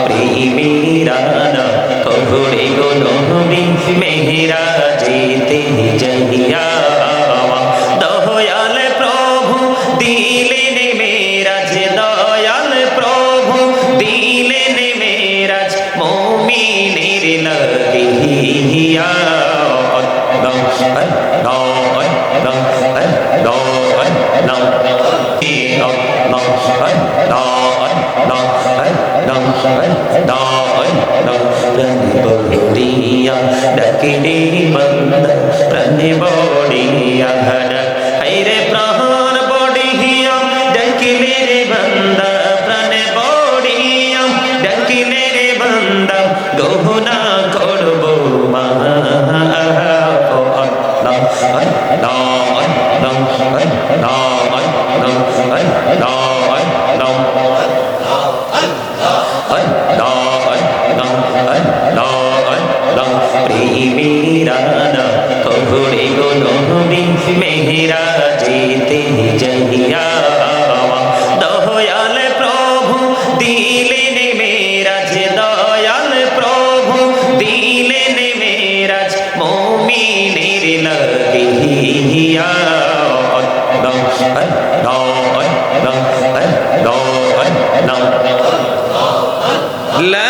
প্রেমীরানা কহুড়ে গো নহবি মেহেরা যেতে যাইয়া দয়াল প্রভু দিলেন মেরাজ দয়াল প্রভু দিলেন মেরাজ মমিনের লাগিয়া আল্লাহ ডাকিনি বন্ধ প্রাণে বড়িয়া হাইরে প্রাণ বড়িয়া ডাকিলে রে বন্দা প্রাণে বড়িয়া ডাকিলে রে বন্দা গহনা প্রেমীরানা কহুড়ে গো নহবি মেহেরা যেতে যাইয়া দয়াল প্রভু দিলেন মেরাজ দয়াল প্রভু দিলেন মেরাজ মমিনের লাগিয়া আল্লাহ